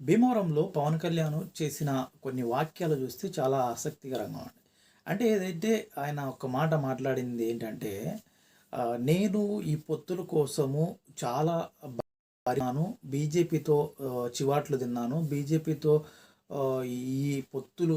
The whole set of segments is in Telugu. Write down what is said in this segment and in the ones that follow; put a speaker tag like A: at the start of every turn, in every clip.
A: భీమవరంలో పవన్ కళ్యాణ్ చేసిన కొన్ని వాక్యాలు చూస్తే చాలా ఆసక్తికరంగా ఉంది అంటే ఏదైతే ఆయన ఒక మాట మాట్లాడింది ఏంటంటే నేను ఈ పొత్తుల కోసము చాలా బారినాను బీజేపీతో చివాట్లు తిన్నాను. బీజేపీతో ఈ పొత్తులు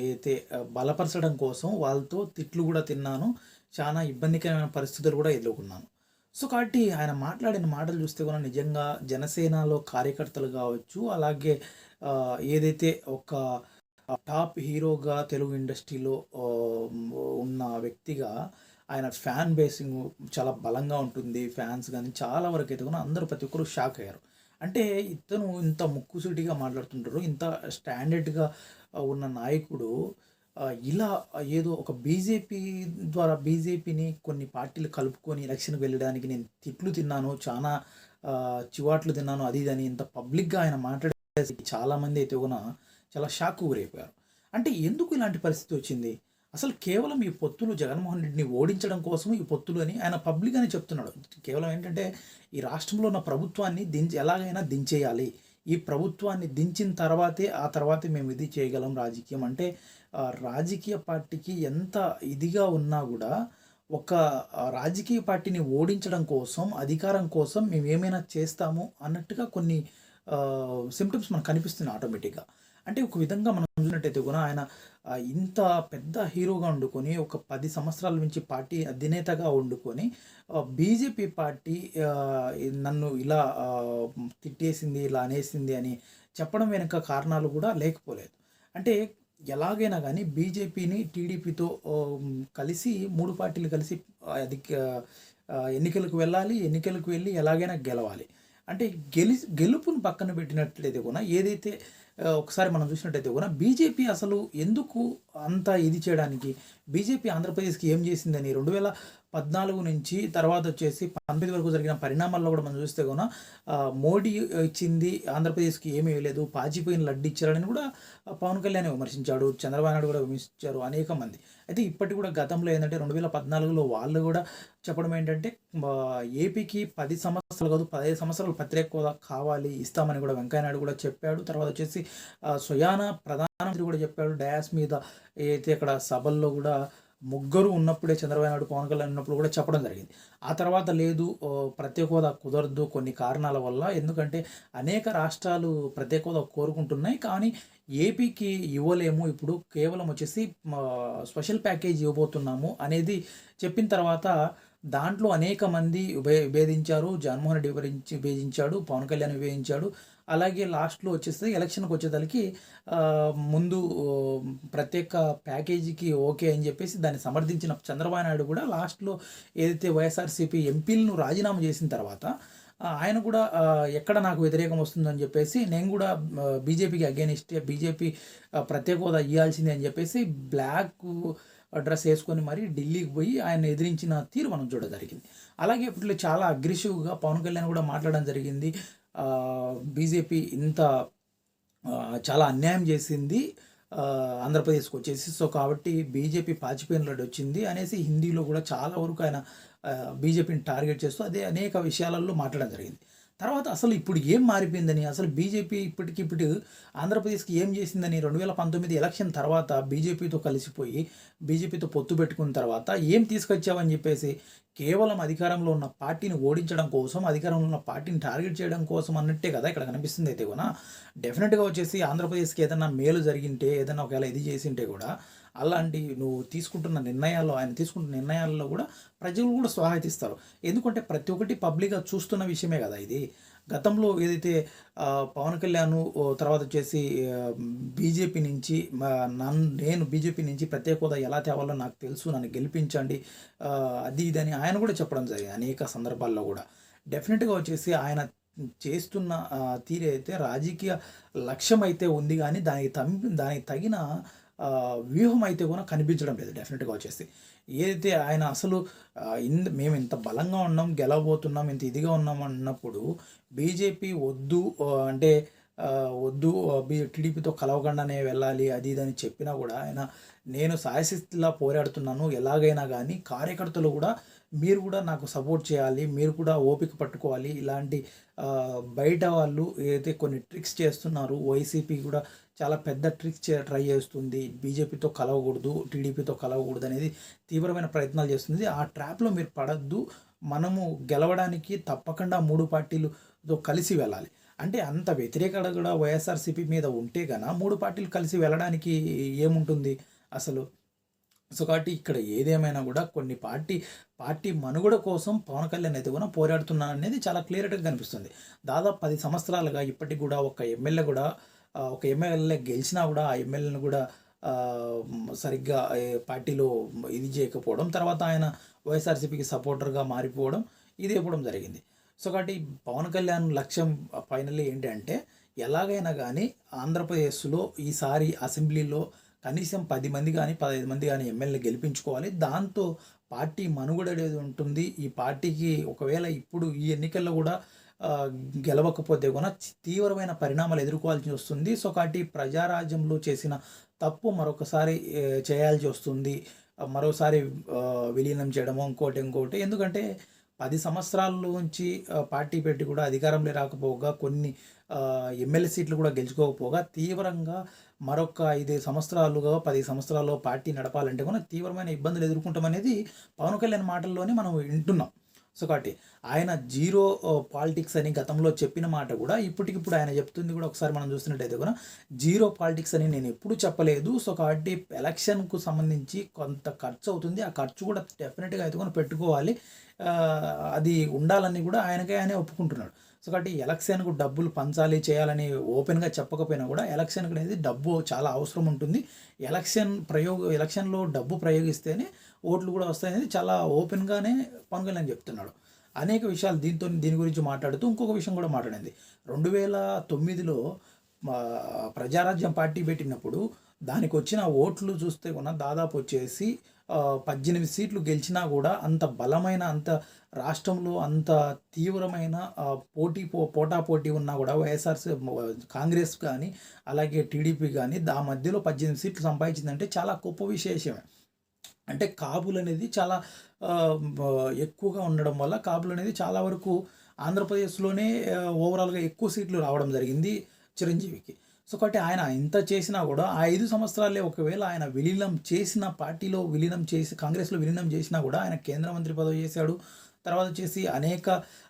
A: అయితే బలపరచడం కోసం వాళ్ళతో తిట్లు కూడా తిన్నాను. చాలా ఇబ్బందికరమైన పరిస్థితులు కూడా ఎదుర్కొన్నాను. సో కాబట్టి ఆయన మాట్లాడిన మాటలు చూస్తే కూడా నిజంగా జనసేనలో కార్యకర్తలు కావచ్చు అలాగే ఏదైతే ఒక టాప్ హీరోగా తెలుగు ఇండస్ట్రీలో ఉన్న వ్యక్తిగా ఆయన ఫ్యాన్ బేసింగ్ చాలా బలంగా ఉంటుంది ఫ్యాన్స్ కానీ చాలా వరకు అయితే కూడా అందరూ ప్రతి ఒక్కరు షాక్ అయ్యారు. అంటే ఇతను ఇంత ముక్కుసూటిగా మాట్లాడుతుంటారు ఇంత స్టాండర్డ్గా ఉన్న నాయకుడు ఇలా ఏదో ఒక బీజేపీ ద్వారా బీజేపీని కొన్ని పార్టీలు కలుపుకొని ఎలక్షన్కి వెళ్ళడానికి నేను తిట్లు తిన్నాను చాలా చివాట్లు తిన్నాను అది ఇది అని ఇంత పబ్లిక్గా ఆయన మాట్లాడేసి చాలామంది అయితే కూడా చాలా షాక్ గురైపోయారు. అంటే ఎందుకు ఇలాంటి పరిస్థితి వచ్చింది? అసలు కేవలం ఈ పొత్తులు జగన్మోహన్ రెడ్డిని ఓడించడం కోసం ఈ పొత్తులు అని ఆయన పబ్లిక్ అని చెప్తున్నాడు. కేవలం ఏంటంటే ఈ రాష్ట్రంలో ఉన్న ప్రభుత్వాన్ని దించి ఎలాగైనా దించేయాలి. ఈ ప్రభుత్వాన్ని దించిన తర్వాతే ఆ తర్వాతే మేము ఇది చేయగలం రాజకీయం. అంటే రాజకీయ పార్టీకి ఎంత ఇదిగా ఉన్నా కూడా ఒక రాజకీయ పార్టీని ఓడించడం కోసం అధికారం కోసం మేము ఏమైనా చేస్తాము అన్నట్టుగా కొన్ని సిమ్టమ్స్ మనకు కనిపిస్తున్నాయి ఆటోమేటిక్గా అంటే ఒక విధంగా మనం చూసినట్టయితే కూడా ఆయన ఇంత పెద్ద హీరోగా వండుకొని ఒక పది సంవత్సరాల నుంచి పార్టీ అధినేతగా వండుకొని బీజేపీ పార్టీ నన్ను ఇలా తిట్టేసింది ఇలా అనేసింది అని చెప్పడం వెనుక కారణాలు కూడా లేకపోలేదు. అంటే ఎలాగైనా కానీ బీజేపీని టీడీపీతో కలిసి మూడు పార్టీలు కలిసి అది ఎన్నికలకు వెళ్ళాలి ఎన్నికలకు వెళ్ళి ఎలాగైనా గెలవాలి. అంటే గెలి గెలుపును పక్కన పెట్టినట్లయితే కూడా ఏదైతే ఒకసారి మనం చూసినట్టయితే కూడా బీజేపీ అసలు ఎందుకు అంత ఇది చేయడానికి? బీజేపీ ఆంధ్రప్రదేశ్కి ఏం చేసిందని? రెండు వేల పద్నాలుగు నుంచి తర్వాత వచ్చేసి పంతొమ్మిది వరకు జరిగిన పరిణామాల్లో కూడా మనం చూస్తే కూడా మోడీ ఇచ్చింది ఆంధ్రప్రదేశ్కి ఏమీ ఇవ్వలేదు పాచిపోయిన లడ్డు ఇచ్చారని కూడా పవన్ కళ్యాణ్ విమర్శించాడు చంద్రబాబు నాయుడు కూడా విమర్శించారు అనేక మంది. అయితే ఇప్పటికి కూడా గతంలో ఏంటంటే రెండు వేల పద్నాలుగులో వాళ్ళు కూడా చెప్పడం ఏంటంటే ఏపీకి పది సంవత్సరాలు కాదు పదిహేను సంవత్సరాలు పత్రిక కావాలి ఇస్తామని కూడా వెంకయ్యనాయుడు కూడా చెప్పాడు. తర్వాత వచ్చేసి సుయానా ప్రధానమంత్రి కూడా చెప్పాడు. డయాస్ మీద ఏదైతే అక్కడ సభల్లో కూడా ముగ్గురు ఉన్నప్పుడే చంద్రబాబు నాయుడు పవన్ కళ్యాణ్ ఉన్నప్పుడు కూడా చెప్పడం జరిగింది. ఆ తర్వాత లేదు ప్రత్యేక హోదా కుదరదు కొన్ని కారణాల వల్ల. ఎందుకంటే అనేక రాష్ట్రాలు ప్రత్యేక హోదా కోరుకుంటున్నాయి. కానీ ఏపీకి ఇవ్వలేము. ఇప్పుడు కేవలం వచ్చేసి స్పెషల్ ప్యాకేజ్ ఇవ్వబోతున్నాము అనేది చెప్పిన తర్వాత దాంట్లో అనేక మంది విభేదించారు. జగన్మోహన్ రెడ్డి విభేదించాడు. పవన్ కళ్యాణ్ విభేదించాడు. అలాగే లాస్ట్లో వచ్చేసి ఎలక్షన్కి వచ్చేసరికి ముందు ప్రత్యేక ప్యాకేజీకి ఓకే అని చెప్పేసి దాన్ని సమర్థించిన చంద్రబాబు నాయుడు కూడా లాస్ట్లో ఏదైతే వైఎస్ఆర్సీపీ ఎంపీలను రాజీనామా చేసిన తర్వాత ఆయన కూడా ఎక్కడ నాకు వ్యతిరేకం వస్తుందని చెప్పేసి నేను కూడా బీజేపీకి అగేనిస్ట్ బీజేపీ ప్రత్యేక హోదా ఇవ్వాల్సిందే అని చెప్పేసి బ్లాక్ డ్రెస్ వేసుకొని మరీ ఢిల్లీకి పోయి ఆయన ఎదిరించిన తీరు మనం చూడడం జరిగింది అలాగే ఇప్పట్లో చాలా అగ్రెసివ్గా పవన్ కళ్యాణ్ కూడా మాట్లాడడం జరిగింది. బీజేపీ ఇంత చాలా అన్యాయం చేసింది ఆంధ్రప్రదేశ్కి వచ్చేసి. సో కాబట్టి బీజేపీ పాచిపోయిన లడ్డు వచ్చింది అనేసి హిందీలో కూడా చాలా వరకు ఆయన బీజేపీని టార్గెట్ చేస్తూ అదే అనేక విషయాలలో మాట్లాడడం జరిగింది. తర్వాత అసలు ఇప్పుడు ఏం మారిపోయిందని అసలు బీజేపీ ఇప్పటికిప్పుడు ఆంధ్రప్రదేశ్కి ఏం చేసిందని రెండు వేల పంతొమ్మిది ఎలక్షన్ తర్వాత బీజేపీతో కలిసిపోయి బీజేపీతో పొత్తు పెట్టుకున్న తర్వాత ఏం తీసుకొచ్చావని చెప్పేసి కేవలం అధికారంలో ఉన్న పార్టీని ఓడించడం కోసం అధికారంలో ఉన్న పార్టీని టార్గెట్ చేయడం కోసం అన్నట్టే కదా ఇక్కడ కనిపిస్తుంది. అయితే కూడా డెఫినెట్గా వచ్చేసి ఆంధ్రప్రదేశ్కి ఏదైనా మేలు జరిగింటే ఏదైనా ఒకవేళ ఇది చేసింటే కూడా అలాంటి నువ్వు తీసుకుంటున్న నిర్ణయాల్లో ఆయన తీసుకుంటున్న నిర్ణయాల్లో కూడా ప్రజలు కూడా స్వాగతిస్తారు ఎందుకంటే ప్రతి ఒక్కటి పబ్లిక్గా చూస్తున్న విషయమే కదా ఇది. గతంలో ఏదైతే పవన్ కళ్యాణ్ ఓ తర్వాత వచ్చేసి బీజేపీ నుంచి నన్ను నేను బీజేపీ నుంచి ప్రత్యేక హోదా ఎలా తేవాలో నాకు తెలుసు నన్ను గెలిపించండి అది ఇది అని ఆయన కూడా చెప్పడం జరిగింది అనేక సందర్భాల్లో కూడా. డెఫినెట్గా వచ్చేసి ఆయన చేస్తున్న ఆ, తీరైతే రాజకీయ లక్ష్యం అయితే ఉంది కానీ దానికి తమ్ దానికి తగిన వ్యూహం అయితే కూడా కనిపించడం లేదు డెఫినెట్గా వచ్చేసి ఏదైతే ఆయన అసలు ఇంత మేము ఇంత బలంగా ఉన్నాం గెలవబోతున్నాం ఇంత ఇదిగా ఉన్నాం అన్నప్పుడు బీజేపీ వద్దు అంటే వద్దు టీడీపీతో కలవకుండానే వెళ్ళాలి అది ఇది అని చెప్పినా కూడా ఆయన నేను శాయశక్తులా పోరాడుతున్నాను ఎలాగైనా కానీ కార్యకర్తలు కూడా మీరు కూడా నాకు సపోర్ట్ చేయాలి. మీరు కూడా ఓపిక పట్టుకోవాలి. ఇలాంటి బయట వాళ్ళు ఏదైతే కొన్ని ట్రిక్స్ చేస్తున్నారు. వైసీపీ కూడా చాలా పెద్ద ట్రిక్స్ చే ట్రై చేస్తుంది. బీజేపీతో కలవకూడదు, టీడీపీతో కలవకూడదు అనేది తీవ్రమైన ప్రయత్నాలు చేస్తుంది. ఆ ట్రాప్‌లో మీరు పడద్దు మనము గెలవడానికి తప్పకుండా మూడు పార్టీలుతో కలిసి వెళ్ళాలి. అంటే అంత వ్యతిరేకత కూడా వైఎస్ఆర్‌సీపీ మీద ఉంటే గన 3 పార్టీలు కలిసి వెళ్ళడానికి ఏముంటుంది అసలు? సో, కాబట్టి ఇక్కడ ఏదేమైనా కూడా కొన్ని పార్టీ, పార్టీ మనుగడ కోసం పవన్ కళ్యాణ్ అయితే పోరాడుతున్నాను అనేది చాలా క్లియర్‌గా కనిపిస్తుంది. దాదాపు పది సంవత్సరాలుగా ఇప్పటికి కూడా ఒక ఎమ్మెల్యే కూడా ఒక ఎమ్మెల్యే గెలిచినా కూడా ఆ ఎమ్మెల్యేని కూడా సరిగ్గా పార్టీలో ఇది చేయకపోవడం, తర్వాత ఆయన వైఎస్ఆర్‌సీపీకి సపోర్టర్‌గా మారిపోవడం ఇది ఇవ్వడం జరిగింది. సో, కాబట్టి పవన్ కళ్యాణ్ లక్ష్యం ఫైనల్లీ ఏంటంటే ఎలాగైనా కానీ ఆంధ్రప్రదేశ్‌లో ఈసారి అసెంబ్లీలో కనీసం పది మంది కానీ పదహైదు మంది కానీ ఎమ్మెల్యే గెలిపించుకోవాలి. దాంతో పార్టీ మనుగడ అనేది ఉంటుంది. ఈ పార్టీకి ఒకవేళ ఇప్పుడు ఈ ఎన్నికల్లో కూడా గెలవకపోతే కూడా తీవ్రమైన పరిణామాలు ఎదుర్కోవాల్సి వస్తుంది. సో, కాబట్టి ప్రజారాజ్యంలో చేసిన తప్పు మరొకసారి చేయాల్సి వస్తుంది. మరోసారి విలీనం చేయడము ఇంకోటి, ఇంకోటి ఎందుకంటే పది సంవత్సరాల్లోంచి పార్టీ పెట్టి కూడా అధికారంలో రాకపోగా కొన్ని ఎమ్మెల్యే సీట్లు కూడా గెలుచుకోకపోగా తీవ్రంగా మరొక ఐదు సంవత్సరాలుగా, పది సంవత్సరాల్లో పార్టీ నడపాలంటే కూడా తీవ్రమైన ఇబ్బందులు ఎదుర్కొంటామనేది పవన్ కళ్యాణ్ మాటల్లోనే మనం వింటున్నాం. సో, కాబట్టి ఆయన జీరో పాలిటిక్స్ అని గతంలో చెప్పిన మాట కూడా ఇప్పటికిప్పుడు ఆయన చెప్తుంది కూడా ఒకసారి మనం చూసినట్టయితే కూడా జీరో పాలిటిక్స్ అని నేను ఎప్పుడు చెప్పలేదు. సో, కాబట్టి ఎలక్షన్‌కు సంబంధించి కొంత ఖర్చు అవుతుంది. ఆ ఖర్చు కూడా డెఫినెట్గా అయితే కూడా పెట్టుకోవాలి. అది ఉండాలని కూడా ఆయనకే ఆయనే ఒప్పుకుంటున్నాడు. సో, కాబట్టి ఎలక్షన్‌కు డబ్బులు పంచాలి, చేయాలని ఓపెన్‌గా చెప్పకపోయినా కూడా ఎలక్షన్‌కి అనేది డబ్బు చాలా అవసరం ఉంటుంది. ఎలక్షన్ ప్రయోగ ఎలక్షన్‌లో డబ్బు ప్రయోగిస్తేనే ఓట్లు కూడా వస్తాయనేది చాలా ఓపెన్‌గానే పవన్ కళ్యాణ్ చెప్తున్నాడు. అనేక విషయాలు దీంతో దీని గురించి మాట్లాడుతూ ఇంకొక విషయం కూడా మాట్లాడింది. 2009లో మా ప్రజారాజ్యం పార్టీ పెట్టినప్పుడు దానికి వచ్చిన ఓట్లు చూస్తే కూడా దాదాపు వచ్చేసి పద్దెనిమిది సీట్లు గెలిచినా కూడా అంత బలమైన అంత రాష్ట్రంలో అంత తీవ్రమైన పోటీ పో పోటాపోటీ ఉన్నా కూడా వైఎస్ఆర్‌సీ కాంగ్రెస్ కానీ అలాగే టీడీపీ కానీ దా మధ్యలో 18 సీట్లు సంపాదించిందంటే చాలా గొప్ప విశేషమే. అంటే కాపులనేది చాలా ఎక్కువగా ఉండడం వల్ల కాపులనేది చాలా వరకు ఆంధ్రప్రదేశ్‌లోనే ఓవరాల్‌గా ఎక్కువ సీట్లు రావడం జరిగింది చిరంజీవికి. సో, కాబట్టి ఆయన ఇంత చేసినా కూడా ఆ ఐదు సంవత్సరాలే ఒకవేళ ఆయన విలీనం చేసిన పార్టీలో విలీనం చేసి కాంగ్రెస్‌లో విలీనం చేసినా కూడా ఆయన కేంద్ర మంత్రి పదవి చేశాడు. తర్వాత వచ్చేసి అనేక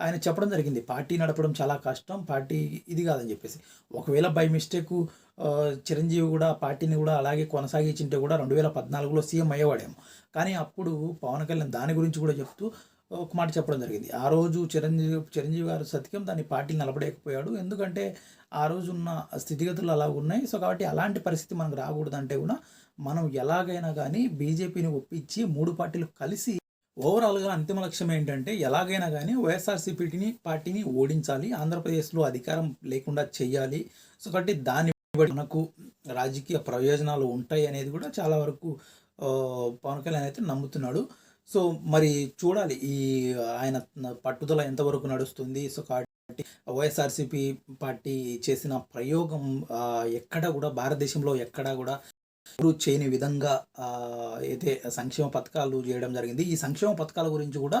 A: ఆయన చెప్పడం జరిగింది. పార్టీ నడపడం చాలా కష్టం. పార్టీ ఇది కాదని చెప్పేసి. ఒకవేళ బై మిస్టేక్ చిరంజీవి కూడా పార్టీని కూడా అలాగే కొనసాగించింటే కూడా 2014లో సీఎం అయ్యేవాడేమో. కానీ అప్పుడు పవన్ కళ్యాణ్ దాని గురించి కూడా చెప్తూ ఒక మాట చెప్పడం జరిగింది. ఆ రోజు చిరంజీవి చిరంజీవి గారు సత్యం దాన్ని పార్టీని నిలబడేకపోయాడు ఎందుకంటే ఆ రోజున్న స్థితిగతులు అలా ఉన్నాయి. సో, కాబట్టి అలాంటి పరిస్థితి మనకు రాకూడదంటే కూడా మనం ఎలాగైనా కానీ బీజేపీని ఒప్పించి మూడు పార్టీలు కలిసి ఓవరాల్‌గా అంతిమ లక్ష్యం ఏంటంటే ఎలాగైనా కానీ వైఎస్ఆర్సీపీటీని పార్టీని ఓడించాలి. ఆంధ్రప్రదేశ్‌లో అధికారం లేకుండా చేయాలి. సో, కాబట్టి దాన్ని బట్టి మనకు రాజకీయ ప్రయోజనాలు ఉంటాయి అనేది కూడా చాలా వరకు పవన్ కళ్యాణ్ అయితే నమ్ముతున్నాడు. సో, మరి చూడాలి ఈ ఆయన పట్టుదల ఎంతవరకు నడుస్తుంది. సో, కాబట్టి వైఎస్ఆర్‌సీపీ పార్టీ చేసిన ప్రయోగం ఎక్కడ కూడా భారతదేశంలో ఎక్కడ కూడా ఎవరు చేయని విధంగా అయితే సంక్షేమ పథకాలు చేయడం జరిగింది. ఈ సంక్షేమ పథకాల గురించి కూడా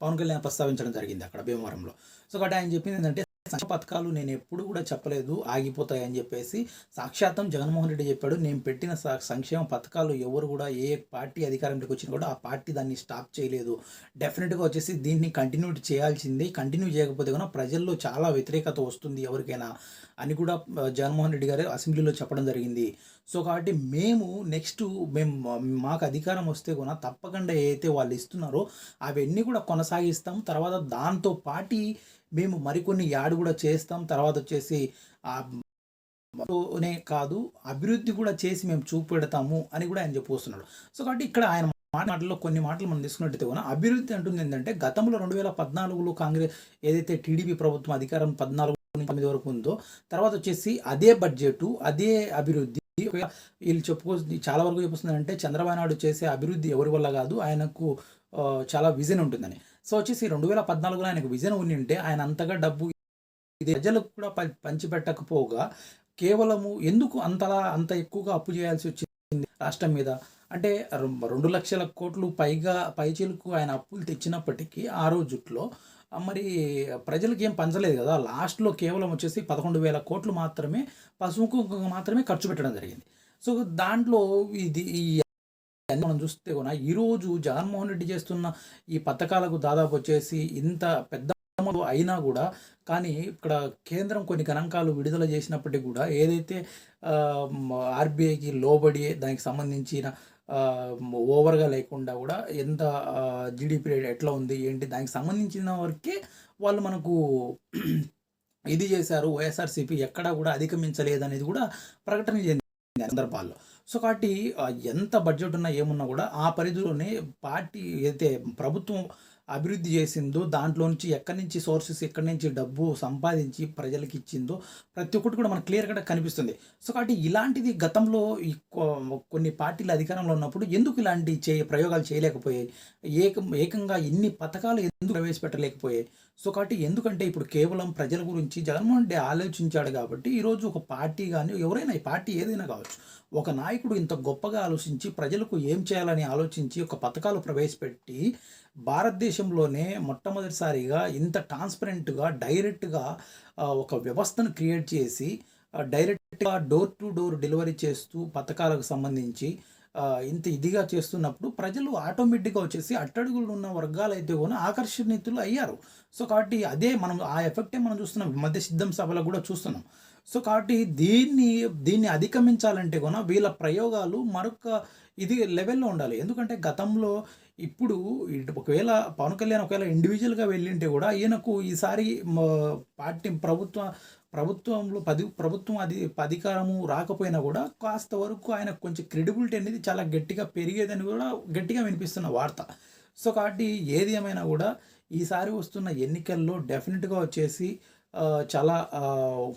A: పవన్ కళ్యాణ్ ప్రస్తావించడం జరిగింది అక్కడ భీమవరంలో. సో, కాబట్టి ఆయన చెప్పింది ఏంటంటే సంక్షేమ పథకాలు నేను ఎప్పుడు కూడా చెప్పలేదు ఆగిపోతాయని చెప్పేసి సాక్షాత్తం జగన్మోహన్ రెడ్డి చెప్పాడు. నేను పెట్టిన స సంక్షేమ పథకాలు ఎవరు కూడా ఏ పార్టీ అధికారంలోకి వచ్చినా కూడా ఆ పార్టీ దాన్ని స్టాప్ చేయలేదు. డెఫినెట్గా వచ్చేసి దీన్ని కంటిన్యూ చేయాల్సిందే. కంటిన్యూ చేయకపోతే కూడా ప్రజల్లో చాలా వ్యతిరేకత వస్తుంది ఎవరికైనా అని కూడా జగన్మోహన్ రెడ్డి గారు అసెంబ్లీలో చెప్పడం జరిగింది. సో, కాబట్టి మేము నెక్స్ట్ మేము మాకు అధికారం వస్తే కూడా తప్పకుండా ఏదైతే వాళ్ళు ఇస్తున్నారో అవన్నీ కూడా కొనసాగిస్తాం. తర్వాత దాంతో పాటి మేము మరికొన్ని యాడ్ కూడా చేస్తాం. తర్వాత వచ్చేసి నే కాదు అభివృద్ధి కూడా చేసి మేము చూపెడతాము అని కూడా ఆయన చెప్పొస్తున్నాడు. సో, కాబట్టి ఇక్కడ ఆయన మాటల్లో కొన్ని మాటలు మనం తీసుకున్నట్టయితే కూడా అభివృద్ధి అంటుంది ఏంటంటే గతంలో 2014లో కాంగ్రెస్ ఏదైతే టీడీపీ ప్రభుత్వం అధికారం 14-19 వరకు ఉందో తర్వాత వచ్చేసి అదే బడ్జెట్ అదే అభివృద్ధి వీళ్ళు చెప్పుకో చాలా వరకు చెప్పుకొస్తున్నారంటే చంద్రబాబు నాయుడు చేసే అభివృద్ధి ఎవరి వల్ల కాదు. ఆయనకు చాలా విజన్ ఉంటుందని. సో, వచ్చేసి 2014లో ఆయనకు విజన్ ఉండి ఉంటే ఆయన అంతగా డబ్బు ఇది ప్రజలకు కూడా ప పంచిపెట్టకపోగా కేవలము ఎందుకు అంతలా అంత ఎక్కువగా అప్పు చేయాల్సి వచ్చింది రాష్ట్రం మీద? అంటే రెండు లక్షల కోట్లు పైగా పైచీలకు ఆయన అప్పులు తెచ్చినప్పటికీ ఆ రోజుట్లో మరి ప్రజలకి ఏం పంచలేదు కదా. లాస్ట్లో కేవలం వచ్చేసి పదకొండు వేల కోట్లు మాత్రమే పసుపు మాత్రమే ఖర్చు పెట్టడం జరిగింది. సో దాంట్లో ఇది ఈ మనం చూస్తే కూడా ఈరోజు జగన్మోహన్ రెడ్డి చేస్తున్న ఈ పథకాలకు దాదాపు వచ్చేసి ఇంత పెద్ద అయినా కూడా కానీ ఇక్కడ కేంద్రం కొన్ని గణాంకాలు విడుదల చేసినప్పటికీ కూడా ఏదైతే ఆర్బీఐకి లోబడి దానికి సంబంధించిన ఓవర్గా లేకుండా కూడా ఎంత జీడిపి రేట్ ఎట్లా ఉంది ఏంటి దానికి సంబంధించిన వరకే వాళ్ళు మనకు ఇది చేశారు వైఎస్ఆర్సీపీ ఎక్కడా కూడా అధిగమించలేదు అనేది కూడా ప్రకటన చెందింది సందర్భాల్లో. సో కాబట్టి ఎంత బడ్జెట్ ఉన్నా ఏమున్నా కూడా ఆ పరిధిలోనే పార్టీ అయితే ప్రభుత్వం అభివృద్ధి చేసిందో దాంట్లో నుంచి ఎక్కడి నుంచి సోర్సెస్ ఎక్కడి నుంచి డబ్బు సంపాదించి ప్రజలకు ఇచ్చిందో ప్రతి ఒక్కటి కూడా మనకు క్లియర్గా కనిపిస్తుంది. సో కాబట్టి ఇలాంటిది గతంలో ఈ కొన్ని పార్టీలు అధికారంలో ఉన్నప్పుడు ఎందుకు ఇలాంటి చే ప్రయోగాలు చేయలేకపోయాయి? ఏకం ఏకంగా ఇన్ని పథకాలు ఎందుకు ప్రవేశపెట్టలేకపోయాయి? సో కాబట్టి ఎందుకంటే ఇప్పుడు కేవలం ప్రజల గురించి జగన్మోహన్ రెడ్డి ఆలోచించాడు కాబట్టి ఈరోజు ఒక పార్టీ కానీ ఎవరైనా ఈ పార్టీ ఏదైనా కావచ్చు ఒక నాయకుడు ఇంత గొప్పగా ఆలోచించి ప్రజలకు ఏం చేయాలని ఆలోచించి ఒక పథకాలు ప్రవేశపెట్టి భారతదేశంలోనే మొట్టమొదటిసారిగా ఇంత ట్రాన్స్పరెంట్గా డైరెక్ట్గా ఒక వ్యవస్థను క్రియేట్ చేసి డైరెక్ట్గా డోర్ టు డోర్ డెలివరీ చేస్తూ పథకాలకు సంబంధించి ఇంత ఇదిగా చేస్తున్నప్పుడు ప్రజలు ఆటోమేటిక్గా వచ్చేసి అట్టడుగులు ఉన్న వర్గాలు అయితే కూడా ఆకర్షణీతులు అయ్యారు. సో కాబట్టి అదే మనం ఆ ఎఫెక్టే మనం చూస్తున్నాం. మధ్య సిద్ధం సభలో కూడా చూస్తున్నాం. సో కాబట్టి దీన్ని దీన్ని అధిగమించాలంటే కూడా వీళ్ళ ప్రయోగాలు మరొక ఇది లెవెల్లో ఉండాలి. ఎందుకంటే గతంలో ఇప్పుడు ఒకవేళ పవన్ కళ్యాణ్ ఒకవేళ ఇండివిజువల్గా వెళ్ళింటే కూడా ఈయనకు ఈసారి పార్టీ ప్రభుత్వ ప్రభుత్వంలో పది ప్రభుత్వం అది అధికారము రాకపోయినా కూడా కాస్త వరకు ఆయన కొంచెం క్రెడిబిలిటీ అనేది చాలా గట్టిగా పెరిగేదని కూడా గట్టిగా వినిపిస్తున్న వార్త. సో కాబట్టి ఏది ఏమైనా కూడా ఈసారి వస్తున్న ఎన్నికల్లో డెఫినెట్గా వచ్చేసి చాలా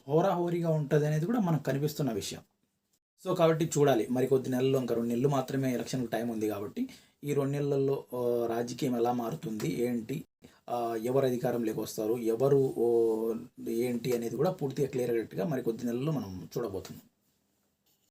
A: హోరాహోరీగా ఉంటుంది అనేది కూడా మనకు కనిపిస్తున్న విషయం. సో కాబట్టి చూడాలి. మరి కొద్ది నెలల్లో ఇంకా రెండు నెలలు మాత్రమే ఎలక్షన్కి టైం ఉంది కాబట్టి ఈ రెండు నెలల్లో రాజకీయం ఎలా మారుతుంది? ఏంటి? ఎవరు అధికారంలోకి వస్తారు? ఎవరు ఓ, ఏంటి అనేది కూడా పూర్తిగా క్లియర్ కట్గా మరి కొద్ది నెలల్లో మనం చూడబోతున్నాం.